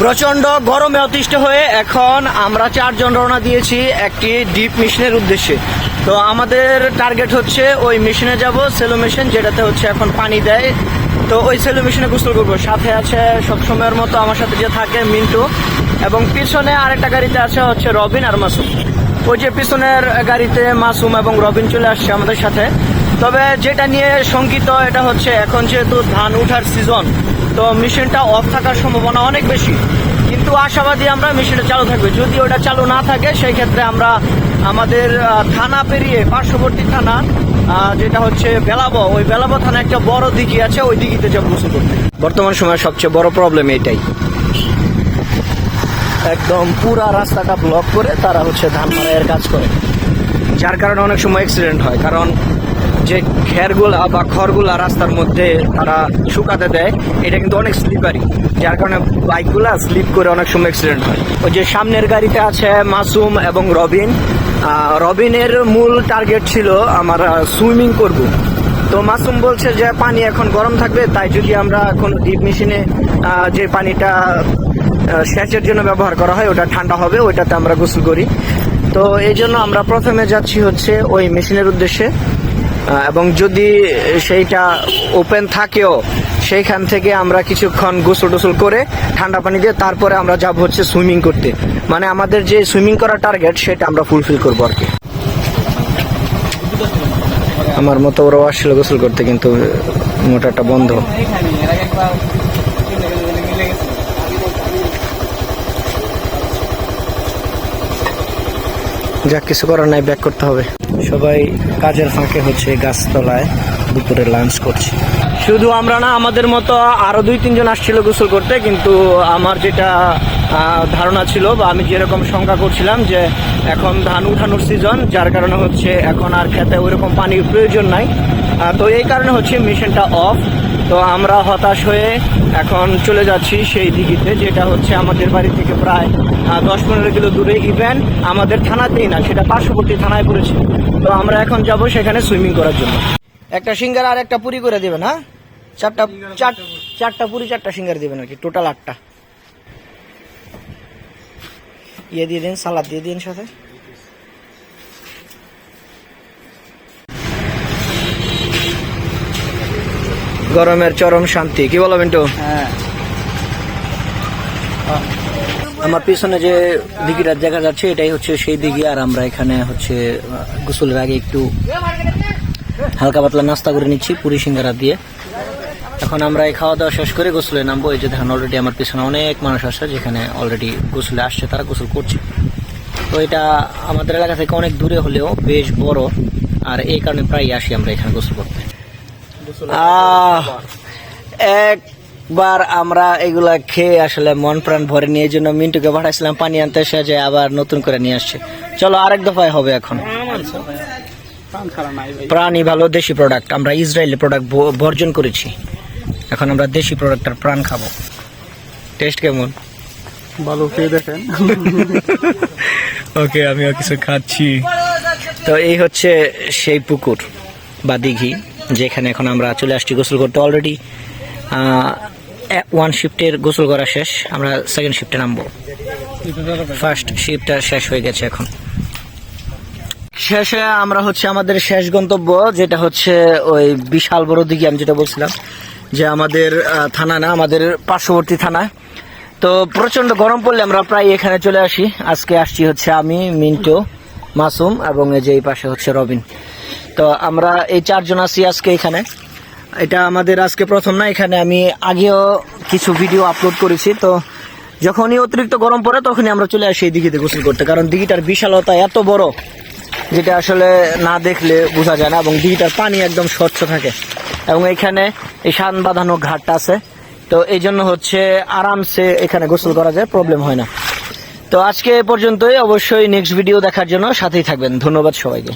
প্রচণ্ড গরমে অতিষ্ঠ হয়ে এখন আমরা চারজন রওনা দিয়েছি একটি ডিপ মিশনের উদ্দেশ্যে। তো আমাদের টার্গেট হচ্ছে ওই মেশিনে যাব, সেলো মেশিন, যেটাতে হচ্ছে এখন পানি দেয়। তো ওই সেলো মেশিনে গোসল করব। সাথে আছে সবসময়ের মতো আমার সাথে যে থাকে মিন্টু। এবং পিছনে আরেকটা গাড়িতে আছে হচ্ছে রবিন আর মাসুম। ওই যে পিছনের গাড়িতে মাসুম এবং রবিন চলে আসছে আমাদের সাথে। তবে যেটা নিয়ে শঙ্কিত, এটা হচ্ছে এখন যেহেতু ধান উঠার সিজন তো মেশিনটা অফ থাকার সম্ভাবনা অনেক বেশি। কিন্তু আশাবাদী আমরা মেশিনটা চালু থাকবে। যদি ওটা চালু না থাকে, সেই ক্ষেত্রে আমরা আমাদের থানা পেরিয়ে পার্শ্ববর্তী থানা যেটা হচ্ছে বেলাব ওই বেলাব থানা একটা বড় দিঘি আছে, ওই দিঘিতে যাব গোসল করতে। বর্তমান সময়ে সবচেয়ে বড় প্রবলেম এটাই। একদম পুরা রাস্তাটা ব্লক করে তারা হচ্ছে ধান মারাইয়ের কাজ করে। যার কারণে অনেক সময় অ্যাক্সিডেন্ট হয়। কারণ যে খেরগুলা বা খড়গুলা রাস্তার মধ্যে তারা শুকাতে দেয়, এটা কিন্তু অনেক স্লিপারি যার কারণে বাইকগুলা স্লিপ করে অনেক সময় অ্যাক্সিডেন্ট হয়। ওই যে সামনের গাড়িতে আছে মাসুম এবং রবিন। রবিনের মূল টার্গেট ছিল আমার সুইমিং করব। তো মাসুম বলছে যে, পানি এখন গরম থাকবে, তাই যদি আমরা কোনো ডিপ মেশিনে যে পানিটা সেচের জন্য ব্যবহার করা হয়, ওটা ঠান্ডা হবে, ওইটাতে আমরা গোসল করি। তো এই জন্য আমরা প্রথমে যাচ্ছি হচ্ছে ওই মেশিনের উদ্দেশ্যে। এবং যদি সেইটা ওপেন থাকেও, সেইখান থেকে আমরা কিছুক্ষণ গোসল টোসল করে ঠান্ডা পানি দিয়ে তারপরে আমরা যাব হচ্ছে সুইমিং করতে। মানে আমাদের যে সুইমিং করার টার্গেট সেটা আমরা ফুলফিল করব আর কি। আমার মতো ওরাও আসছিল গোসল করতে, কিন্তু মোটরটা বন্ধ। যাক, কিছু করার নাই ব্যাক করতে হবে। সবাই কাজের ফাঁকে হচ্ছে গাছতলায় দুপুরে লাঞ্চ করছে। শুধু আমরা না, আমাদের মতো আরও দুই, তিনজন আসছিল গোসল করতে, কিন্তু আমার যেটা ধারণা ছিল বা আমি যেরকম শঙ্কা করছিলাম যে এখন ধান উঠানোর সিজন যার কারণে হচ্ছে এখন আর খেতে ওইরকম পানির প্রয়োজন নাই। তো এই কারণে হচ্ছে মেশিনটা অফ তো আমরা হতাশ হয়ে এখন চলে যাচ্ছি সেই দিঘিতে, যেটা হচ্ছে আমাদের বাড়ি থেকে প্রায় দশ পনেরো কিলো দূরে ইভেন আমাদের থানাতেই না, সেটা পার্শ্ববর্তী থানায় পড়েছে। তো আমরা এখন যাব সেখানে সুইমিং করার জন্য। একটা সিঙ্গার আর একটা পুরি করে দেবেন হ্যাঁ? চারটা, চার, চারটা পুরি, চারটা সিঙ্গার দেবেন আর কি টোটাল আটটা। ইয়ে দিয়ে দিন, সালাদ দিয়ে দিন সাথে। গরমের চরম শান্তি। কি বলো মিন্টু? আমার পিছনে যে দিঘিটা দেখা যাচ্ছে এটাই হচ্ছে সেই দিঘি আর আমরা এখানে হচ্ছে গোসলের আগে একটু হালকা পাতলা নাস্তা করে নিচ্ছি পুরি সিঙ্গারা দিয়ে। এখন আমরা এই খাওয়া দাওয়া শেষ করে গোসলে নামবো। এই যে দেখেন অলরেডি আমার পিছনে অনেক মানুষ আছে যেখানে অলরেডি গোসলে আসছে তারা গোসল করছে। তো এটা আমাদের এলাকা থেকে অনেক দূরে হলেও বেশ বড় আর এই কারণে প্রায় আসি আমরা এখানে গোসল করতে। একবার আমরা এগুলা খেয়ে আসলে মন প্রাণ ভরে নিয়ে জন্য মিন্টুকে পাঠাইছিলাম পানি আনতে সে যে আবার নতুন করে নিয়ে আসছে। চলো আরেক দফায় হবে এখন। প্রাণী ভালো দেশি প্রোডাক্ট আমরা ইসরায়েলি প্রোডাক্ট বর্জন করেছি। এখন আমরা দেশি প্রোডাক্টের প্রাণ খাব। টেস্ট কেমন? ভালো খেয়ে দেখেন। ওকে আমিও কিছু খাচ্ছি। তো এই হচ্ছে সেই পুকুর বা দিঘি। যেখানে এখন আমরা চলে আসছি গোসল করতে অলরেডি ওয়ান শিফটের গোসল করা শেষ, আমরা সেকেন্ড শিফটে নামবো। ফার্স্ট শিফটটা শেষ হয়ে গেছে এখন। শেষে আমরা হচ্ছে আমাদের শেষ গন্তব্য, যেটা হচ্ছে ওই বিশাল বড় দিঘি, আমি যেটা বলছিলাম, যে আমাদের থানা না, আমাদের পার্শ্ববর্তী থানা। তো প্রচণ্ড গরম পড়লে আমরা প্রায় এখানে চলে আসি। আজকে আসছি হচ্ছে আমি, মিন্টো, মাসুম এবং এই যে এই পাশে হচ্ছে রবিন। তো আমরা এই চারজন আছি আজকে এখানে। এটা আমাদের আজকে প্রথম না, এখানে আমি আগেও কিছু ভিডিও আপলোড করেছি। তো যখনই অতিরিক্ত গরম পড়ে, তখনই আমরা চলে আসি এই দিঘিতে গোসল করতে। কারণ দিঘিটার বিশালতা এত বড়, যেটা আসলে না দেখলে বোঝা যায় না, এবং দিঘিটার পানি একদম স্বচ্ছ থাকে। এবং এখানে এই সান বাঁধানো ঘাটটা আছে। তো এই জন্য হচ্ছে আরামসে এখানে গোসল করা যায় প্রবলেম হয় না। তো আজকে এ পর্যন্তই। অবশ্যই নেক্সট ভিডিও দেখার জন্য সাথেই থাকবেন। ধন্যবাদ সবাইকে।